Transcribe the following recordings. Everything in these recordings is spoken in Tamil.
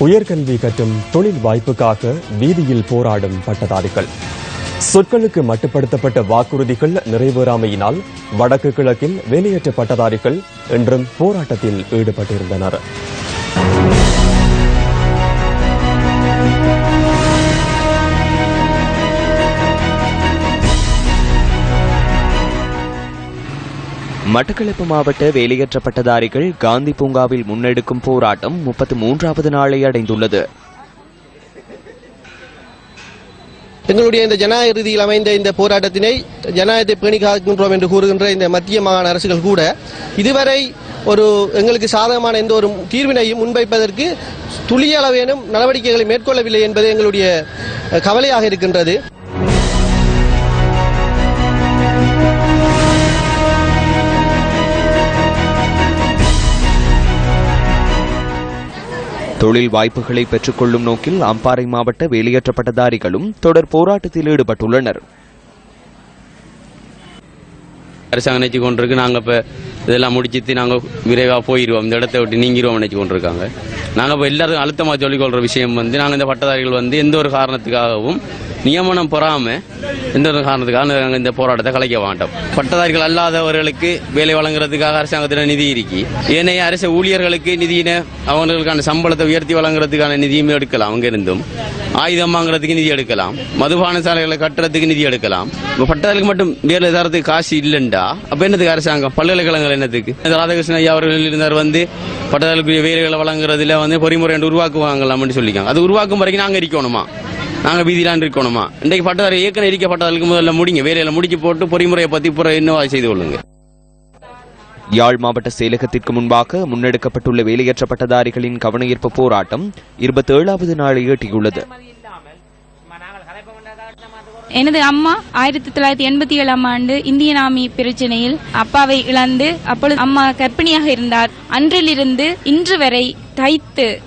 உயர்கல்வி கற்றும் தொழில் வாய்ப்புக்காக வீதியில் போராடும் பட்டதாரிகள். சொற்களுக்கு மட்டுப்படுத்தப்பட்ட வாக்குறுதிகள் நிறைவேறாமையினால் வடக்கு கிழக்கில் வேலையற்ற பட்டதாரிகள் இன்றும் போராட்டத்தில் ஈடுபட்டிருந்தனர். மட்டக்களப்பு மாவட்ட வேலையற்ற பட்டதாரிகள் காந்தி பூங்காவில் முன்னெடுக்கும் போராட்டம் முப்பத்தி மூன்றாவது நாளை அடைந்துள்ளது. எங்களுடைய இந்த ஜனநாயக ரீதியில் அமைந்த இந்த போராட்டத்தினை ஜனநாயகத்தை பேணி காக்கின்றோம் என்று கூறுகின்ற இந்த மத்திய மாகாண அரசுகள் கூட இதுவரை ஒரு எங்களுக்கு சாதகமான எந்த ஒரு தீர்வினையும் முன்வைப்பதற்கு துளிய அளவேனும் நடவடிக்கைகளை மேற்கொள்ளவில்லை என்பது எங்களுடைய கவலையாக இருக்கின்றது. தொழில் வாய்ப்புகளை பெற்றுக்கொள்ளும் நோக்கில் அம்பாறை மாவட்ட வெளியேற்ற பட்டதாரிகளும் தொடர் போராட்டத்தில் ஈடுபட்டுள்ளனர். அரசாங்கம் நினைச்சு கொண்டிருக்கு. நாங்கள் இப்போ இதெல்லாம் முடிச்சுட்டு நாங்கள் விரைவாக போயிடுவோம் இந்த இடத்த விட்டு நீங்கிடுவோம் நினைச்சு கொண்டிருக்காங்க. நாங்கள் இப்போ எல்லாரும் அழுத்தமாக சொல்லிக்கொள்கிற விஷயம் வந்து நாங்கள் இந்த பட்டதாரிகள் வந்து எந்த ஒரு காரணத்துக்காகவும் நியமனம் பெறாம எந்த ஒரு காரணத்துக்காக நாங்கள் இந்த போராட்டத்தை கலைக்க மாட்டோம். பட்டதாரிகள் அல்லாதவர்களுக்கு வேலை வழங்குறதுக்காக அரசாங்கத்தில் நிதி இருக்கு. ஏனைய அரசு ஊழியர்களுக்கு நிதியினை அவங்களுக்கான சம்பளத்தை உயர்த்தி வழங்குறதுக்கான நிதியும் எடுக்கலாம் அங்க இருந்தும் ஆயுதம் வாங்குறதுக்கு நிதி எடுக்கலாம். மதுபான சாலைகளை கட்டுறதுக்கு நிதி எடுக்கலாம். இப்போ பட்டதாரிகளுக்கு மட்டும் வேலை தரத்துக்கு காசு இல்லைண்டா? அப்ப என்னதுக்கு அரசாங்கம்? பல்கலைக்கழகங்கள் என்னத்துக்கு ராதாகிருஷ்ணன் ஐயா அவர்கள் இருந்தார் வந்து பட்டதாரிகளுக்கு வேலைகளை வழங்குறதுல வந்து பொறிமுறை என்று உருவாக்குவாங்களாம்னு சொல்லிக்காங்க அது உருவாக்கும் வரைக்கும் நாங்க இருக்கணுமா? நாங்க வீதியிலான் இருக்கணுமா? இன்றைக்கு பட்டதாரி ஏற்கனவே இருக்க முதல்ல முடிங்க. வேலையில முடிச்சு போட்டு பொறிமுறையை பத்தி புற இன்னும் செய்து கொள்ளுங்க? யாழ் மாவட்ட செயலகத்திற்கு முன்பாக முன்னெடுக்கப்பட்டுள்ள வேலையற்ற பட்டதாரிகளின் கவனஈர்ப்பு போராட்டம் இருபத்தேழாவது நாளை எட்டியுள்ளது எனது அம்மா ஆயிரத்தி தொள்ளாயிரத்தி எண்பத்தி ஏழாம் ஆண்டு இந்தியன் நாமி பிரச்சனையில் அப்பாவை இழந்து அப்பொழுது அம்மா கர்ப்பிணியாக இருந்தார். அன்றிலிருந்து இன்று வரை தைத்து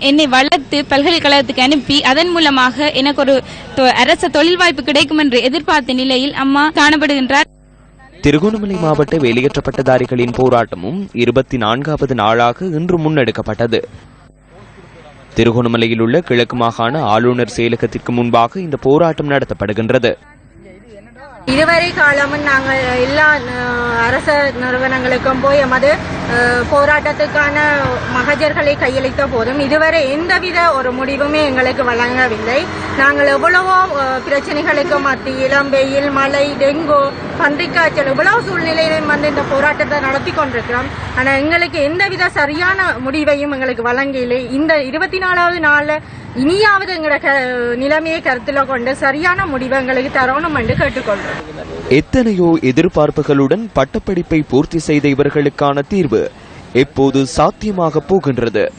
என்னை வளர்த்து பல்கலைக்கழகத்துக்கு அனுப்பி அதன் மூலமாக எனக்கு ஒரு தொ- அரச தொழில் வாய்ப்பு கிடைக்கும் என்று எதிர்பார்த்த நிலையில் அம்மா காணப்படுகின்றார். திருகோணமலை மாவட்ட வெளியேற்றப்பட்டதாரிகளின் பட்டதாரிகளின் போராட்டமும் இருபத்தி நான்காவது நாளாக இன்று முன்னெடுக்கப்பட்டது. திருகோணமலையில் உள்ள கிழக்கு மாகாண ஆளுநர் செயலகத்திற்கு முன்பாக இந்த போராட்டம் நடத்தப்படுகின்றது. இதுவரை காலமும் நாங்கள் எல்லா அரச நிறுவனங்களுக்கும் போய் எமது போராட்டத்துக்கான மகஜர்களை கையளித்த போதும் இதுவரை எந்தவித ஒரு முடிவுமே எங்களுக்கு வழங்கவில்லை. நாங்கள் எவ்வளவோ அஹ், பிரச்சனைகளுக்கு மத்தியிலும் வெயில் மழை டெங்கு பன்றிக்காய்ச்சல் இவ்வளவு சூழ்நிலையிலும் வந்து இந்த போராட்டத்தை நடத்தி கொண்டிருக்கிறோம். ஆனால் எங்களுக்கு எந்தவித சரியான முடிவையும் எங்களுக்கு வழங்கவில்லை. இந்த இருபத்தி நாலாவது நாளில் இனியாவது எங்களோட க- நிலைமையை கருத்தில் கொண்டு சரியான முடிவை எங்களுக்கு தரணும் என்று கேட்டுக்கொள்கிறோம். எத்தனையோ எதிர்பார்ப்புகளுடன் பட்டப்படிப்பை பூர்த்தி செய்த இவர்களுக்கான தீர்வு எப்போது சாத்தியமாக போகின்றது?